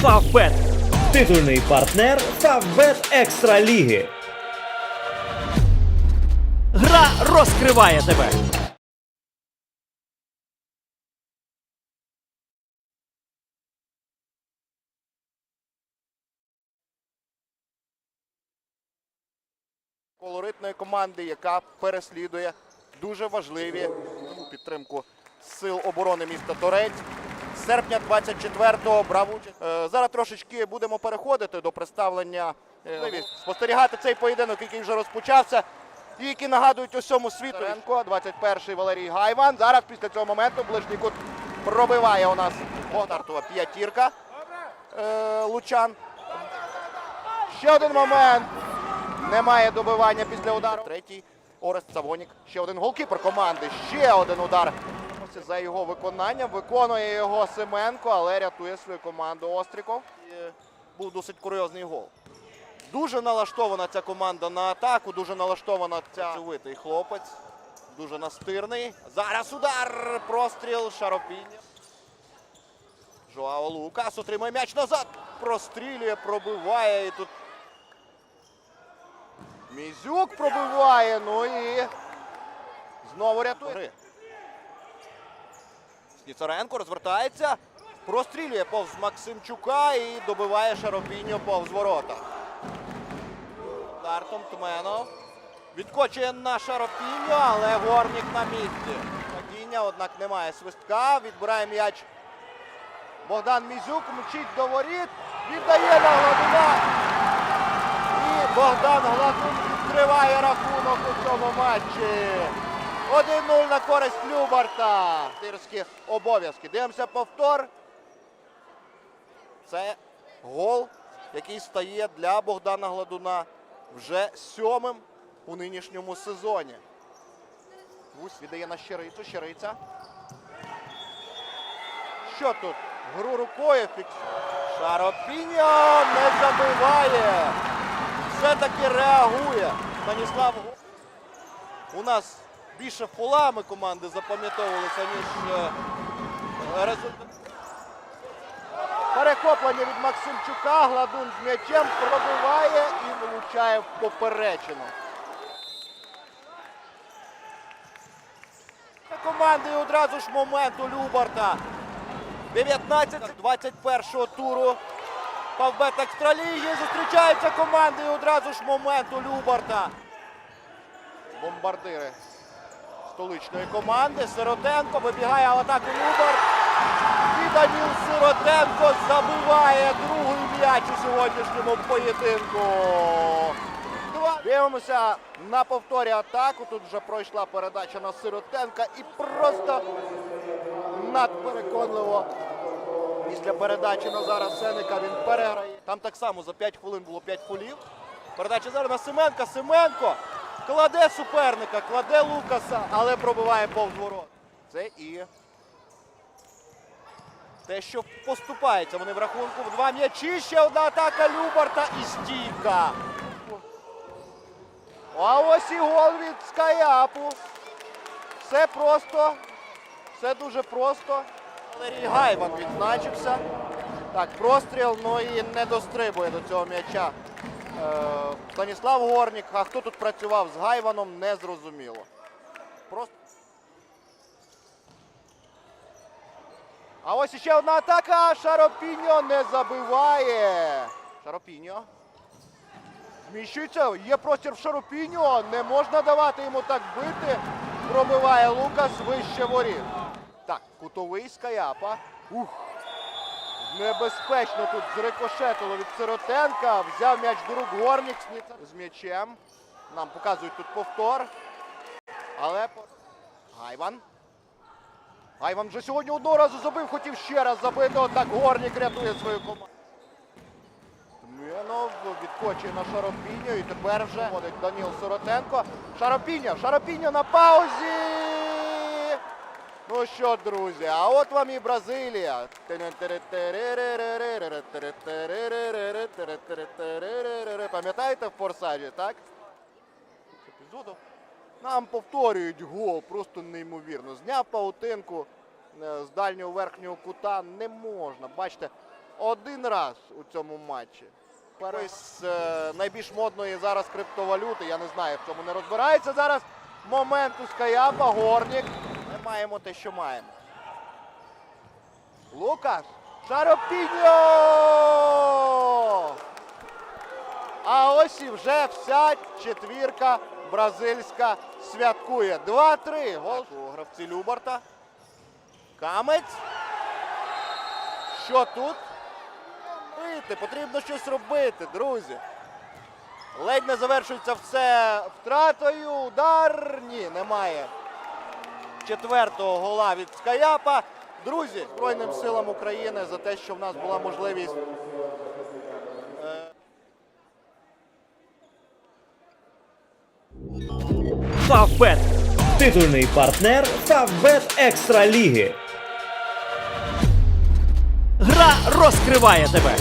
Фавбет. Титульний партнер Фавбет Екстра Ліги. Гра розкриває тебе. колоритної команди, яка переслідує дуже важливі ну, підтримку сил оборони міста Торець. З серпня 24-го брав участь. Зараз трошечки будемо переходити до представлення е, спостерігати цей поєдинок, який вже розпочався. І які нагадують усьому світу. Ренко, 21-й Валерій Гайван. Зараз після цього моменту ближній кут пробиває у нас Богдартова п'ятірка. Е, Лучан. Ще один момент. Немає добивання після удару. Третій Орест Савонік. Ще один голкіпер команди. Ще один удар. Ось За його виконанням виконує його Семенко, але рятує свою команду Остріков. І був досить курйозний гол. Дуже налаштована ця команда на атаку, дуже налаштована ця працьовитий хлопець. Дуже настирний. Зараз удар. Простріл Шаропіння. Жоао Лукас отримує м'яч назад. Прострілює, пробиває. І тут Мізюк пробиває. Ну і знову рятує. Гри. Сніцаренко розвертається. Прострілює повз Максимчука і добиває Шаропіньо повз ворота. Дартом Тменов. Відкочує на Шаропіньо, але горник на місці. Падіння, однак немає свистка. Відбирає м'яч Богдан Мізюк. Мчить до воріт. Віддає на Гладуна. І Богдан Гладун відкриває рахунок у цьому матчі. 1-0 на користь Любарта. Тирські обов'язки. Дивимося повтор. Це гол, який стає для Богдана Гладуна вже сьомим у нинішньому сезоні. Гусь віддає на Щерицю. Щериця. Що тут? Гру рукою фікс. Шаропіньо не забиває. Все-таки реагує. Станіслав. У нас більше фолами команди запам'ятовувалися, ніж е, результат. Перехоплення від Максимчука. Гладун з м'ячем пробиває і влучає в поперечину. Команди і одразу ж момент у Любарта. 19 21 туру. Павбет Екстраліги зустрічаються команди і одразу ж момент у Любарта. Бомбардири столичної команди. Сиротенко вибігає в атаку Любарт. І Даніл Сиротенко забиває другий м'яч у сьогоднішньому поєдинку. Дивимося на повторі атаку. Тут вже пройшла передача на Сиротенка і просто надпереконливо. Після передачі Назара Сеника він переграє. Там так само за 5 хвилин було 5 фолів. Передача зараз на Семенка. Семенко кладе суперника, кладе Лукаса, але пробиває повз ворот. Це і те, що поступається. Вони в рахунку в два м'ячі. Ще одна атака Любарта і стійка. А ось і гол від Скаяпу. Все просто. Все дуже просто. Валерій Гайван відзначився. Так, простріл, ну і не дострибує до цього м'яча. Е, Станіслав Горнік. А хто тут працював з Гайваном, не зрозуміло. Просто. А ось іще одна атака. Шаропіньо не забиває. Шаропіньо. Зміщується. Є простір в Шаропіньо. Не можна давати йому так бити. Пробиває Лукас вище воріт. Так, кутовий Скаяпа. Ух. Небезпечно тут зрикошетило від Сиротенка. Взяв м'яч до рук Горнік з м'ячем. Нам показують тут повтор. Але Гайван. Гайван вже сьогодні одного разу забив, хотів ще раз забити. Однак Горнік рятує свою команду. Тменов відкочує на Шаропіньо і тепер вже ходить Даніл Сиротенко. Шаропіньо, Шаропіньо на паузі. Ну що, друзі, а от вам і Бразилія. Пам'ятаєте в форсажі, так? Епізоду. Нам повторюють гол, просто неймовірно. Зняв паутинку е, з дальнього верхнього кута не можна. Бачите, один раз у цьому матчі. Ось е, найбільш модної зараз криптовалюти. Я не знаю, в цьому не розбирається зараз. Момент у Скаяпа, Горнік. Маємо те, що маємо. Лукаш. Шаропіньо! А ось і вже вся четвірка бразильська святкує. 2-3. Гол у гравці Любарта. Камець. Що тут? Робити, потрібно щось робити, друзі. Ледь не завершується все втратою. Удар. Ні, немає. Четвертого гола від Скаяпа. Друзі, Збройним силам України за те, що в нас була можливість. е, Фавбет. Титульний партнер Фавбет Екстра Ліги. Гра розкриває тебе.